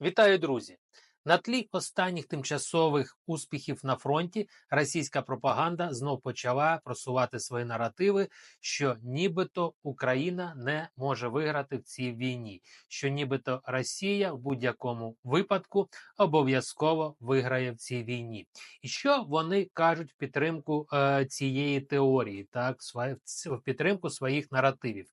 Вітаю, друзі! На тлі останніх тимчасових успіхів на фронті російська пропаганда знов почала просувати свої наративи, що нібито Україна не може виграти в цій війні, що нібито Росія в будь-якому випадку обов'язково виграє в цій війні, і що вони кажуть в підтримку е, цієї теорії, так в підтримку своїх наративів.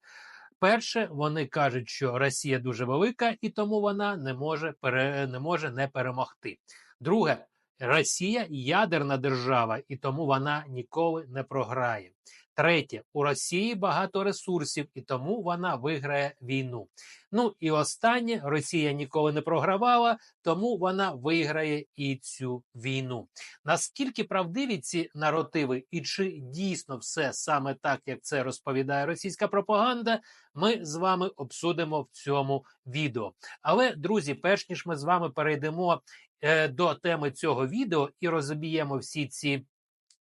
Перше, вони кажуть, що Росія дуже велика і тому вона не може пере, не може не перемогти. Друге, Росія ядерна держава, і тому вона ніколи не програє. Третє, у Росії багато ресурсів, і тому вона виграє війну. Ну і останнє Росія ніколи не програвала, тому вона виграє і цю війну. Наскільки правдиві ці наративи, і чи дійсно все саме так, як це розповідає російська пропаганда, ми з вами обсудимо в цьому відео. Але друзі, перш ніж ми з вами перейдемо е, до теми цього відео і розоб'ємо всі ці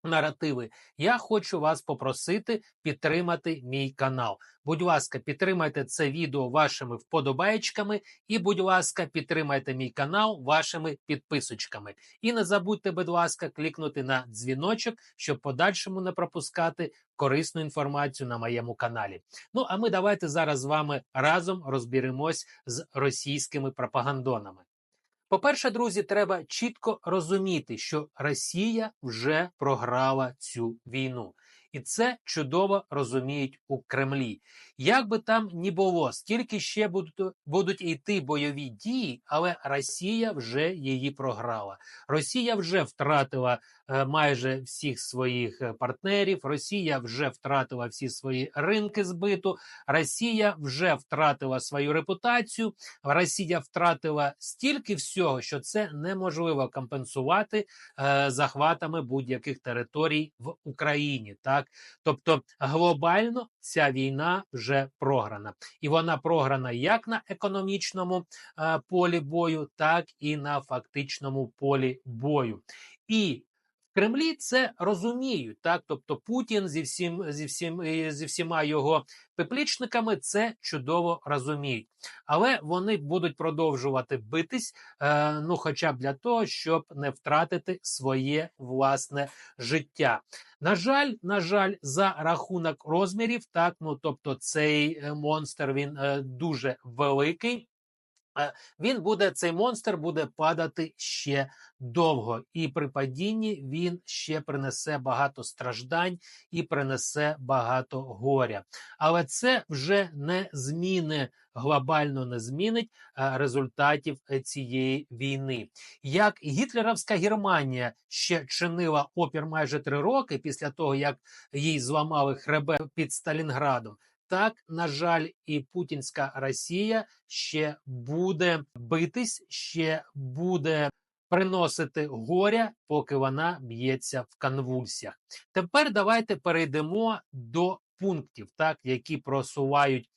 наративи, я хочу вас попросити підтримати мій канал. Будь ласка, підтримайте це відео вашими вподобаєчками, і, будь ласка, підтримайте мій канал вашими підписочками. І не забудьте, будь ласка, клікнути на дзвіночок, щоб подальшому не пропускати корисну інформацію на моєму каналі. Ну а ми давайте зараз з вами разом розберемось з російськими пропагандонами. По-перше, друзі, треба чітко розуміти, що Росія вже програла цю війну. І це чудово розуміють у Кремлі. Як би там ні було, стільки ще будуть будуть йти бойові дії, але Росія вже її програла. Росія вже втратила е, майже всіх своїх е, партнерів. Росія вже втратила всі свої ринки збиту. Росія вже втратила свою репутацію. Росія втратила стільки всього, що це неможливо компенсувати е, захватами будь-яких територій в Україні. Так, тобто глобально ця війна вже програна, і вона програна як на економічному е, полі бою, так і на фактичному полі бою. І Кремлі це розуміють, так тобто Путін зі всім зі всім зі всіма його пеплічниками це чудово розуміють, але вони будуть продовжувати битись, е, ну хоча б для того, щоб не втратити своє власне життя. На жаль, на жаль, за рахунок розмірів, так ну тобто, цей е, монстр він е, дуже великий. Він буде, цей монстр буде падати ще довго, і при падінні він ще принесе багато страждань і принесе багато горя. Але це вже не зміни глобально не змінить результатів цієї війни. Як гітлерівська Германія ще чинила опір майже три роки після того, як їй зламали хребет під Сталінградом. Так, на жаль, і путінська Росія ще буде битись, ще буде приносити горя, поки вона б'ється в конвульсіях. Тепер давайте перейдемо до пунктів, так які просувають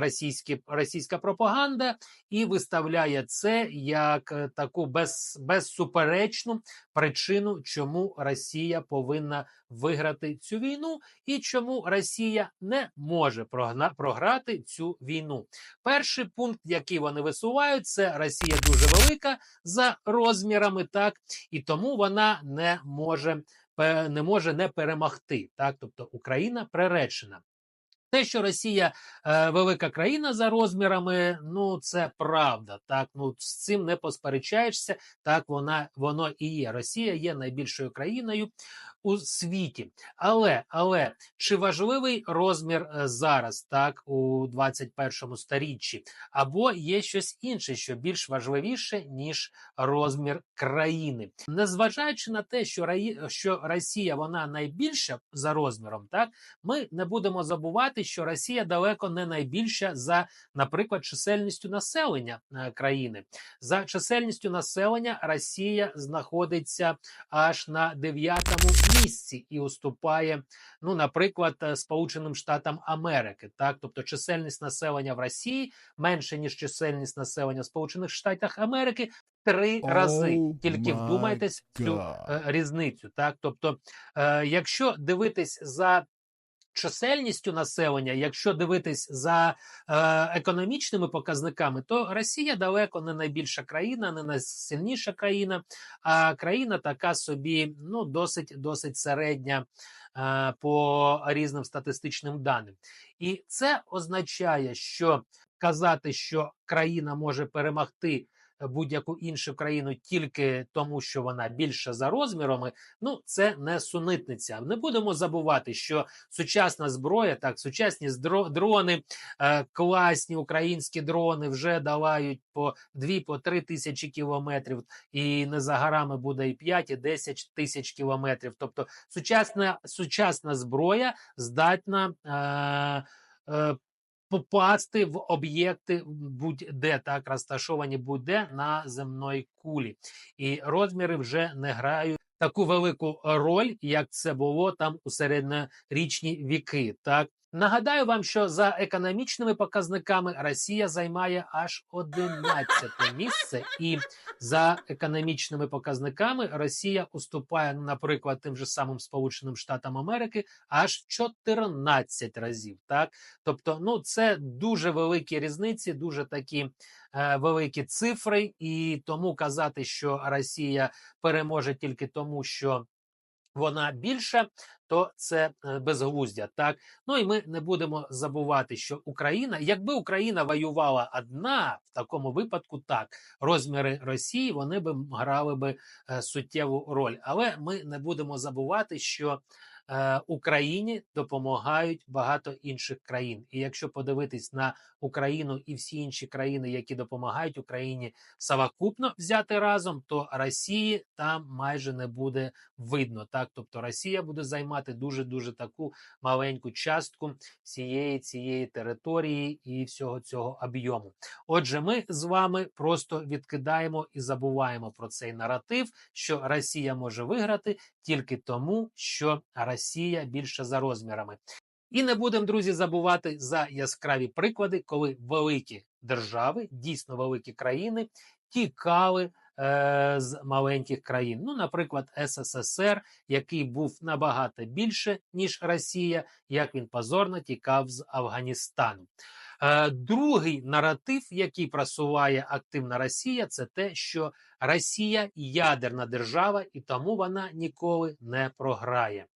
російські, російська пропаганда і виставляє це як е, таку без, безсуперечну причину, чому Росія повинна виграти цю війну, і чому Росія не може прогна, програти цю війну. Перший пункт, який вони висувають, це Росія дуже велика за розмірами, так і тому вона не може не може не перемогти. Так, тобто Україна приречена. Те, що Росія е, велика країна за розмірами, ну це правда. Так, ну з цим не посперечаєшся. Так вона воно і є. Росія є найбільшою країною у світі. Але але чи важливий розмір е, зараз, так у 21 сторіччі, або є щось інше, що більш важливіше ніж розмір країни, незважаючи на те, що що Росія вона найбільша за розміром, так ми не будемо забувати, що Росія далеко не найбільша за, наприклад, чисельністю населення е, країни. За чисельністю населення Росія знаходиться аж на дев'ятому місці і уступає, ну, наприклад, е, Сполученим Штатам Америки. Так, тобто чисельність населення в Росії менше ніж чисельність населення в Сполучених Штатах Америки. Три oh рази тільки вдумайтесь в цю е, різницю, так тобто, е, якщо дивитись за чисельністю населення, якщо дивитись за е, економічними показниками, то Росія далеко не найбільша країна, не найсильніша країна, а країна така собі ну досить досить середня е, по різним статистичним даним. І це означає, що казати, що країна може перемогти будь-яку іншу країну тільки тому, що вона більша за розмірами, ну це не сунитниця. Не будемо забувати, що сучасна зброя, так сучасні дрони, е, класні українські дрони вже долають по 2 по 3 тисячі кілометрів, і не за горами буде і 5, і 10 тисяч кілометрів. Тобто, сучасна сучасна зброя здатна. Е, е, попасти в об'єкти будь-де так розташовані будь-де на земної кулі, і розміри вже не грають таку велику роль, як це було там у середньорічні віки. Так нагадаю вам, що за економічними показниками Росія займає аж 11 місце, і за економічними показниками Росія уступає, наприклад, тим же самим Сполученим Штатам Америки аж 14 разів. Так, тобто, ну це дуже великі різниці, дуже такі е, великі цифри, і тому казати, що Росія переможе тільки тому, що вона більша, то це е, безглуздя. Так ну і ми не будемо забувати, що Україна, якби Україна воювала одна в такому випадку, так розміри Росії вони б грали би е, суттєву роль. Але ми не будемо забувати, що Україні допомагають багато інших країн. І якщо подивитись на Україну і всі інші країни, які допомагають Україні совокупно взяти разом, то Росії там майже не буде видно. Так, тобто Росія буде займати дуже дуже таку маленьку частку всієї цієї території і всього цього об'єму. Отже, ми з вами просто відкидаємо і забуваємо про цей наратив, що Росія може виграти тільки тому, що Росія більша за розмірами. І не будемо, друзі, забувати за яскраві приклади, коли великі держави, дійсно великі країни, тікали е, з маленьких країн. Ну, наприклад, СССР, який був набагато більше, ніж Росія, як він позорно тікав з Афганістану. Е, другий наратив, який просуває активна Росія, це те, що Росія ядерна держава, і тому вона ніколи не програє.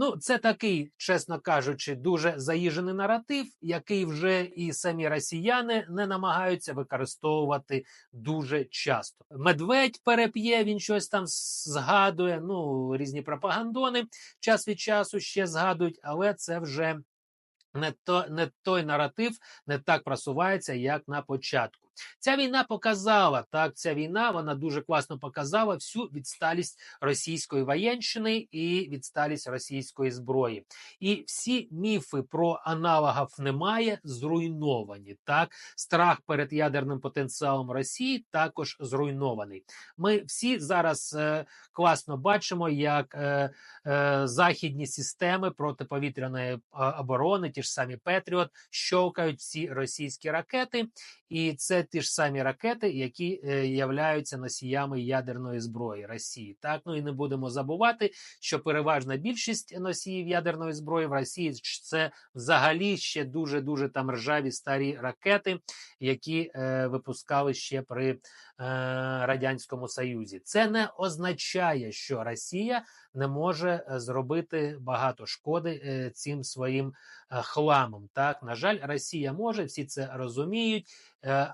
Ну, це такий, чесно кажучи, дуже заїжений наратив, який вже і самі росіяни не намагаються використовувати дуже часто. Медведь переп'є, він щось там згадує. Ну, різні пропагандони час від часу ще згадують, але це вже не то не той наратив не так просувається, як на початку. Ця війна показала так. Ця війна вона дуже класно показала всю відсталість російської воєнщини і відсталість російської зброї. І всі міфи про аналогів немає зруйновані. Так, страх перед ядерним потенціалом Росії також зруйнований. Ми всі зараз е, класно бачимо, як е, е, західні системи протиповітряної оборони, ті ж самі Петріот, щовкають всі російські ракети, і це ті ж самі ракети, які е, являються носіями ядерної зброї Росії. Так ну і не будемо забувати, що переважна більшість носіїв ядерної зброї в Росії це взагалі ще дуже дуже там ржаві старі ракети, які е, випускали ще при е, радянському союзі. Це не означає, що Росія не може е, зробити багато шкоди е, цим своїм е, хламом. Так, на жаль, Росія може, всі це розуміють,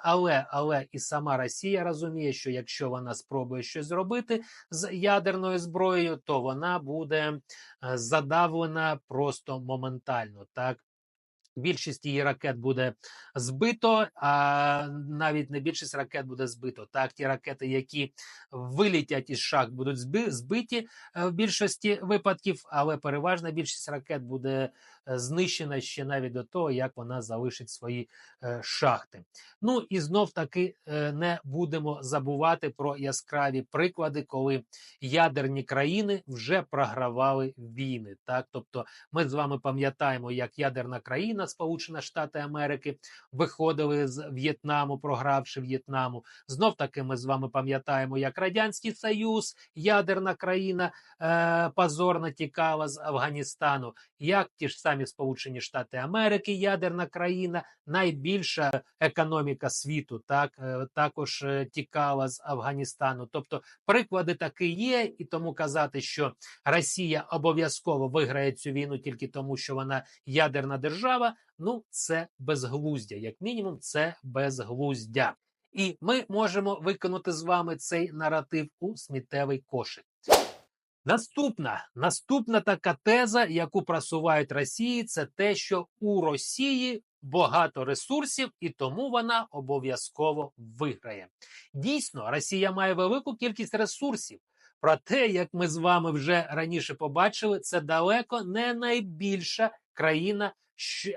але але і сама Росія розуміє, що якщо вона спробує щось зробити з ядерною зброєю, то вона буде задавлена просто моментально. Так. Більшість її ракет буде збито, а навіть не більшість ракет буде збито. Так, ті ракети, які вилітять із шахт, будуть збиті в більшості випадків, але переважна більшість ракет буде Е, знищена ще навіть до того, як вона залишить свої е, шахти. Ну і знов таки е, не будемо забувати про яскраві приклади, коли ядерні країни вже програвали війни. Так, тобто, ми з вами пам'ятаємо, як ядерна країна, Сполучені Штати Америки, виходили з В'єтнаму, програвши В'єтнаму. Знов таки ми з вами пам'ятаємо, як Радянський Союз, ядерна країна позорно тікала з Афганістану, як ті ж самі самі Сполучені Штати Америки, ядерна країна, найбільша економіка світу, так е, також е, тікала з Афганістану. Тобто, приклади такі є, і тому казати, що Росія обов'язково виграє цю війну тільки тому, що вона ядерна держава. Ну це безглуздя, як мінімум, це безглуздя. І ми можемо виконати з вами цей наратив у сміттєвий кошик. Наступна наступна така теза, яку просувають Росії, це те, що у Росії багато ресурсів, і тому вона обов'язково виграє. Дійсно, Росія має велику кількість ресурсів. Проте, як ми з вами вже раніше побачили, це далеко не найбільша країна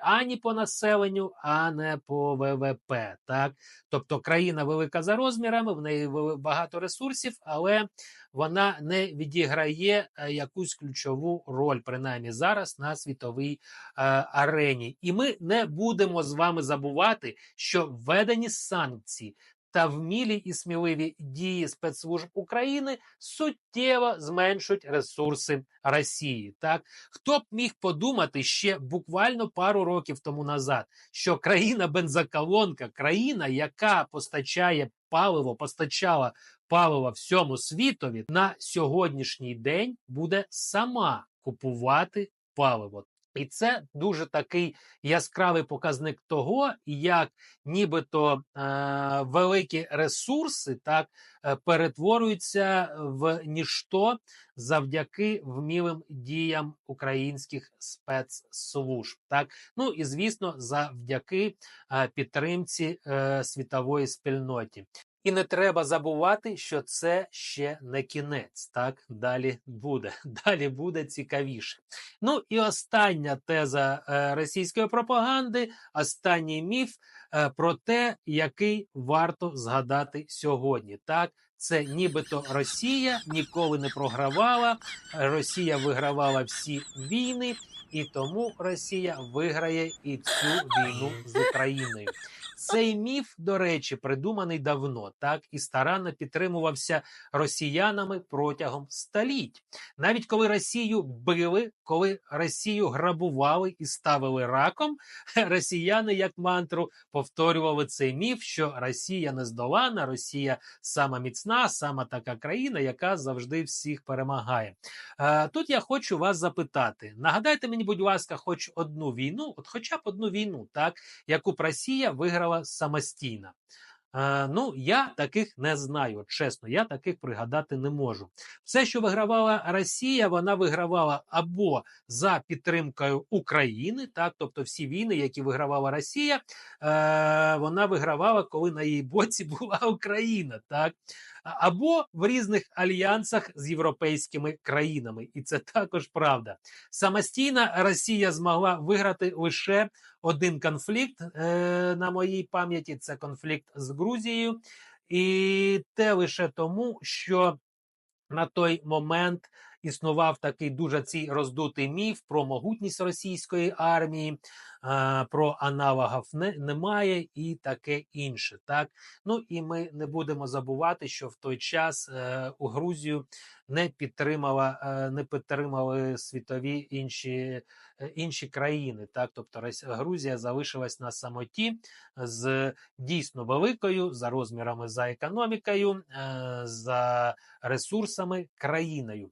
ані по населенню, а не по ВВП. Так, тобто країна велика за розмірами, в неї багато ресурсів, але вона не відіграє е, якусь ключову роль, принаймні зараз на світовій е, арені. І ми не будемо з вами забувати, що введені санкції та вмілі і сміливі дії спецслужб України суттєво зменшують ресурси Росії. Так хто б міг подумати ще буквально пару років тому назад, що країна бензоколонка, країна, яка постачає паливо, постачала паливо всьому світові, на сьогоднішній день буде сама купувати паливо. І це дуже такий яскравий показник того, як нібито е, великі ресурси так е, перетворюються в ніщо завдяки вмілим діям українських спецслужб. Так, ну і звісно, завдяки е, підтримці е, світової спільноті. І не треба забувати, що це ще не кінець. Так далі буде. Далі буде цікавіше. Ну і остання теза е, російської пропаганди, останній міф е, про те, який варто згадати сьогодні. Так, це нібито Росія ніколи не програвала. Росія вигравала всі війни, і тому Росія виграє і цю війну з Україною. Цей міф, до речі, придуманий давно, так і старанно підтримувався росіянами протягом століть. Навіть коли Росію били, коли Росію грабували і ставили раком, росіяни, як мантру, повторювали цей міф, що Росія не здолана, Росія сама міцна, сама така країна, яка завжди всіх перемагає. Е, тут я хочу вас запитати: нагадайте мені, будь ласка, хоч одну війну, от хоча б одну війну, так яку б Росія виграла самостійна. Е, ну, я таких не знаю. Чесно, я таких пригадати не можу. Все, що вигравала Росія, вона вигравала або за підтримкою України, так, тобто всі війни, які вигравала Росія, е, вона вигравала, коли на її боці була Україна, так. Або в різних альянсах з європейськими країнами, і це також правда. Самостійна Росія змогла виграти лише один конфлікт е, на моїй пам'яті. Це конфлікт з Грузією, і те лише тому, що на той момент існував такий дуже цей роздутий міф про могутність російської армії, про аналогів немає і таке інше. Так ну і ми не будемо забувати, що в той час е, у Грузію не підтримала, е, не підтримали світові інші е, інші країни. Так, тобто Грузія залишилась на самоті з дійсно великою за розмірами за економікою, за ресурсами країною.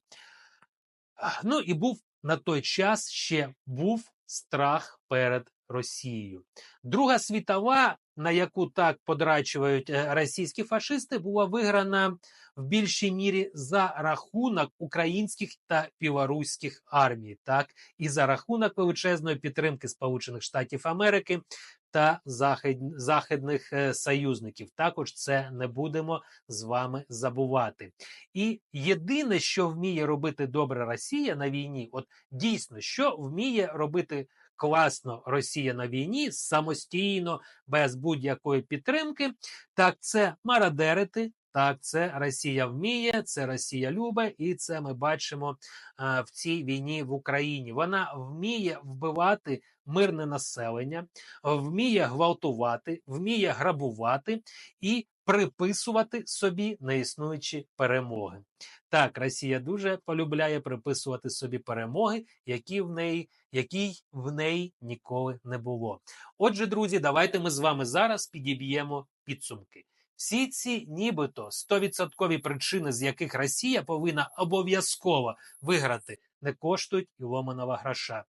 Ну і був на той час ще був страх перед Росією. Друга світова, на яку так подрачують е, російські фашисти, була виграна в більшій мірі за рахунок українських та білоруських армій, так і за рахунок величезної підтримки Сполучених Штатів Америки та захід, західних е, союзників. Також це не будемо з вами забувати. І єдине, що вміє робити добре Росія на війні, от дійсно, що вміє робити. Класно Росія на війні самостійно, без будь-якої підтримки, так це мародерити, так, це Росія вміє, це Росія любить, і це ми бачимо е, в цій війні в Україні. Вона вміє вбивати мирне населення, вміє гвалтувати, вміє грабувати і приписувати собі неіснуючі перемоги. Так, Росія дуже полюбляє приписувати собі перемоги, які в неї, якій в неї ніколи не було. Отже, друзі, давайте ми з вами зараз підіб'ємо підсумки. Всі ці нібито 100% причини, з яких Росія повинна обов'язково виграти, не коштують і ломаного гроша.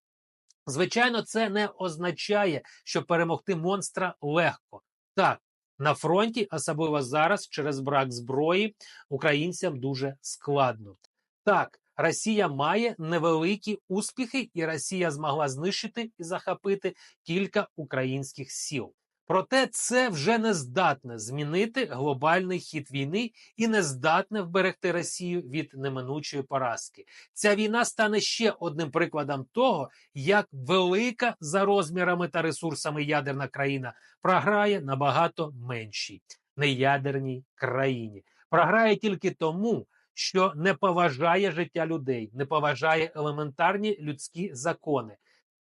Звичайно, це не означає, що перемогти монстра легко. Так, на фронті, особливо зараз, через брак зброї, українцям дуже складно. Так, Росія має невеликі успіхи, і Росія змогла знищити і захопити кілька українських сіл. Проте це вже не здатне змінити глобальний хід війни і не здатне вберегти Росію від неминучої поразки. Ця війна стане ще одним прикладом того, як велика за розмірами та ресурсами ядерна країна програє набагато меншій неядерній країні. Програє тільки тому, що не поважає життя людей, не поважає елементарні людські закони.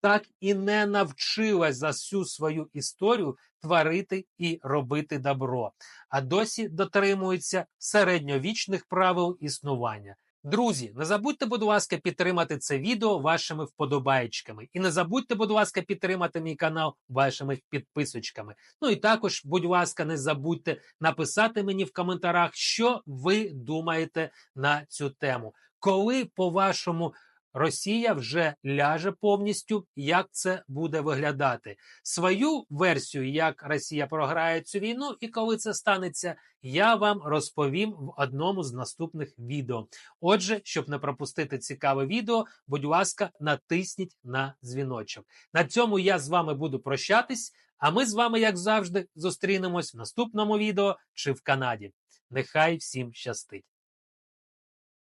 Так і не навчилась за всю свою історію творити і робити добро, а досі дотримується середньовічних правил існування. Друзі, не забудьте, будь ласка, підтримати це відео вашими вподобаєчками. І не забудьте, будь ласка, підтримати мій канал вашими підписочками. Ну і також, будь ласка, не забудьте написати мені в коментарях, що ви думаєте на цю тему. Коли, по-вашому, Росія вже ляже повністю, як це буде виглядати. Свою версію, як Росія програє цю війну, і коли це станеться, я вам розповім в одному з наступних відео. Отже, щоб не пропустити цікаве відео, будь ласка, натисніть на дзвіночок. На цьому я з вами буду прощатись. А ми з вами, як завжди, зустрінемось в наступному відео чи в Канаді. Нехай всім щастить!